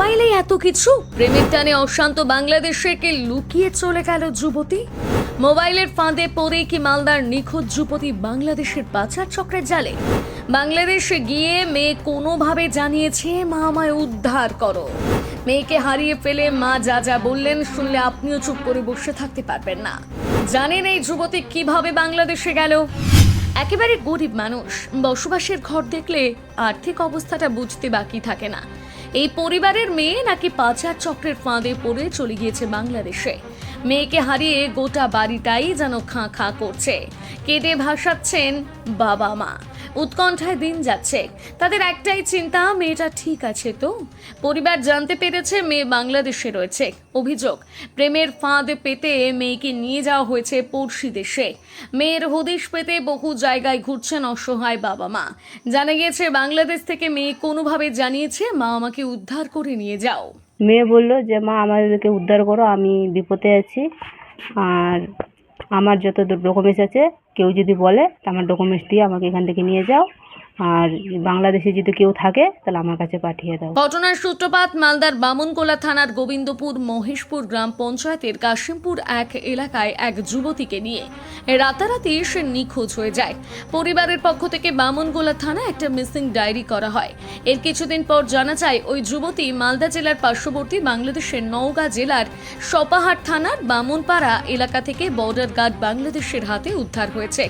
মোবাইলে এত কিছু? প্রেমের টানে অশান্ত বাংলাদেশে কে লুকিয়ে চলে গেল যুবতী? মোবাইলের ফাঁদে পড়ে কি মালদার নিখোঁজ যুবতী বাংলাদেশের পাচার চক্রের জালে? বাংলাদেশে গিয়ে মেয়ে কোনোভাবে জানিয়েছে, মা আমায় উদ্ধার করো। মেয়েকে হারিয়ে ফেলে মা যা যা বললেন, শুনলে আপনিও চুপ করে বসে থাকতে পারবেন না। জানেন এই যুবতী কীভাবে বাংলাদেশে গেল? একেবারে গরিব মানুষ, বসবাসের ঘর দেখলে আর্থিক অবস্থাটা বুঝতে বাকি থাকে না। এই পরিবারের মেয়ে নাকি পাচার চক্রের ফাঁদে পড়ে চলে গিয়েছে বাংলাদেশে। মেয়েকে হারিয়ে গোটা বাড়িটাই যেন খাঁ খাঁ করছে। কেঁদে ভাসাচ্ছেন বাবা মা। উৎকণ্ঠায় দিন যাচ্ছে। তাদের একটাই চিন্তা, মেয়েটা ঠিক আছে তো? পরিবার জানতে পেরেছে মেয়ে বাংলাদেশে রয়েছে। অভিযোগ, প্রেমের ফাঁদ পেতে মেয়েকে নিয়ে যাওয়া হয়েছে পড়শি দেশে। মেয়ের হদিশ পেতে বহু জায়গায় ঘুরছেন অসহায় বাবা মা জানা গিয়েছে, বাংলাদেশ থেকে মেয়ে কোনোভাবে জানিয়েছে, মা, আমাকে উদ্ধার করে নিয়ে যাও। মেয়ে বলল যে, মা, আমাদেরকে উদ্ধার করো, আমি বিপদে আছি। আর আমার যত ডকুমেন্টস আছে কেউ যদি বলে আমার ডকুমেন্টস দিয়ে আমাকে এখান থেকে নিয়ে যাও। আর বাংলাদেশে যদি কেউ থাকে, তাহলে আমার কাছে পাঠিয়ে দাও। ঘটনার সূত্রপাত, মালদার বামনকোলা থানার গোবিন্দপুর মহেশপুর গ্রাম পঞ্চায়েতের কাশিমপুর এক এলাকায় এক যুবতীকে নিয়ে রাতারাতি সে নিখোঁজ হয়ে যায়। পরিবারের পক্ষ থেকে বামনগোলা থানা একটা মিসিং ডায়েরি করা হয়। এর কিছুদিন পর জানা যায়, ওই যুবতী মালদা জেলার পার্শ্ববর্তী বাংলাদেশের নওগাঁ জেলার সপাহাট থানার বামনপাড়া এলাকা থেকে বর্ডার গার্ড বাংলাদেশের হাতে উদ্ধার হয়েছে।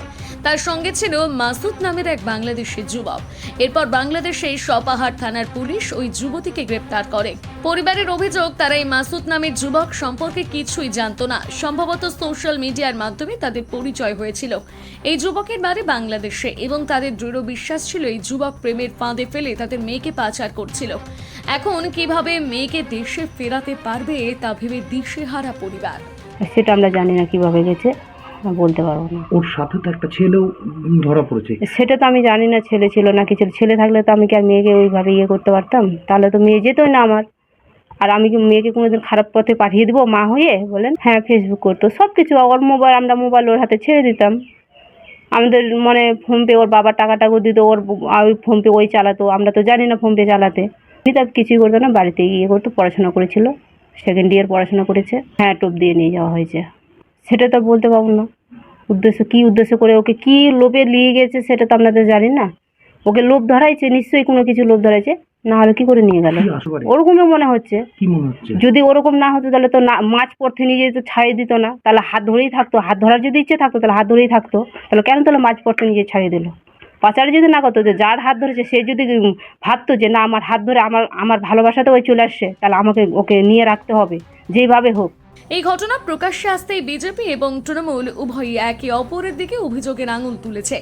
তার সঙ্গে ছিল মাসুদ নামের এক বাংলাদেশি যুবক। এরপর বাংলাদেশে সপাহাট থানার পুলিশ ওই যুবতীকে গ্রেপ্তার করে। পরিবারের অভিযোগ, তারা এই মাসুদ নামের যুবক সম্পর্কে কিছুই জানতো না। সম্ভবত সোশ্যাল মিডিয়ার মাধ্যমে তাদের পরিচয় হয়েছিল। এই যুবকের বাড়ি বাংলাদেশে এবং তাদের দৃঢ় বিশ্বাস ছিল এই যুবক প্রেমের ফাঁদে ফেলে তাদের মেয়েকে পাচার করছিল। এখন কীভাবে মেয়েকে দেশে ফেরাতে পারবে তা ভেবে দিশেহারা পরিবার। সেটা আমরা জানি না কীভাবে গেছে বলতে পারব না। ওর সাথে তো একটা ছেলেও ধরা পড়েছে। সেটা তো আমি জানি না ছেলে ছিল না কি ছিল ছেলে থাকলে তো আমি কি আর মেয়েকে ওইভাবে ইয়ে করতে পারতাম? তাহলে তো মেয়ে যেতই না আমার। আর আমি কি মেয়েকে কোনোদিন খারাপ পথে পাঠিয়ে দিব মা হয়ে? বলেন। হ্যাঁ ফেসবুক করতো। সব কিছু ওর মোবাইল আমরা মোবাইল ওর হাতে ছেড়ে দিতাম। আমাদের মানে ফোনপে ওর বাবার টাকা টাকা দিত ওর ওই ফোনপে ওই চালাতো। আমরা তো জানি না ফোনপে চালাতে। দিতাম কিছুই করতো না বাড়িতে গিয়ে করতো পড়াশোনা করেছিল। সেকেন্ড ইয়ার পড়াশোনা করেছে। হ্যাঁ টোপ দিয়ে নিয়ে যাওয়া হয়েছে। সেটা তো বলতে পারব না। উদ্দেশ্য কি উদ্দেশ্য করে ওকে কি লোভে নিয়ে গেছে সেটা তো আপনাদের জানি না। ওকে লোভ ধরাইছে নিশ্চয়ই কোনো কিছু লোভ ধরাইছে না হলে কি করে নিয়ে গেল? ওরকমই মনে হচ্ছে। যদি ওরকম না হতো তাহলে তো না মাছ পড়তে নিয়ে যেত ছাড়িয়ে দিত না। তাহলে হাত ধরেই থাকতো হাত ধরার যদি ইচ্ছে থাকতো তাহলে হাত ধরেই থাকতো। তাহলে কেন তাহলে মাছ পড়তে নিয়ে ছাড়িয়ে দিল? পাচারে যদি না করতো যে যার হাত ধরেছে সে যদি ভাবতো যে না আমার হাত ধরে আমার আমার ভালোবাসাতে ওই চলে আসছে তাহলে আমাকে ওকে নিয়ে রাখতে হবে। যেইভাবে হোক। এই ঘটনা প্রকাশ্যে আসতেই বিজেপি এবং তৃণমূল উভয়ই একে অপরের দিকে অভিযোগের আঙুল তুলেছে।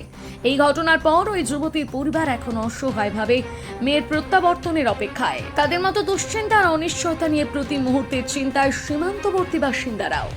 এই ঘটনার পর ওই যুবতীর পরিবার এখন অসহায়ভাবে মেয়ের প্রত্যাবর্তনের অপেক্ষায়। তাদের মতো দুশ্চিন্তা আর অনিশ্চয়তা নিয়ে প্রতি মুহূর্তের চিন্তায় সীমান্তবর্তী বাসিন্দারাও।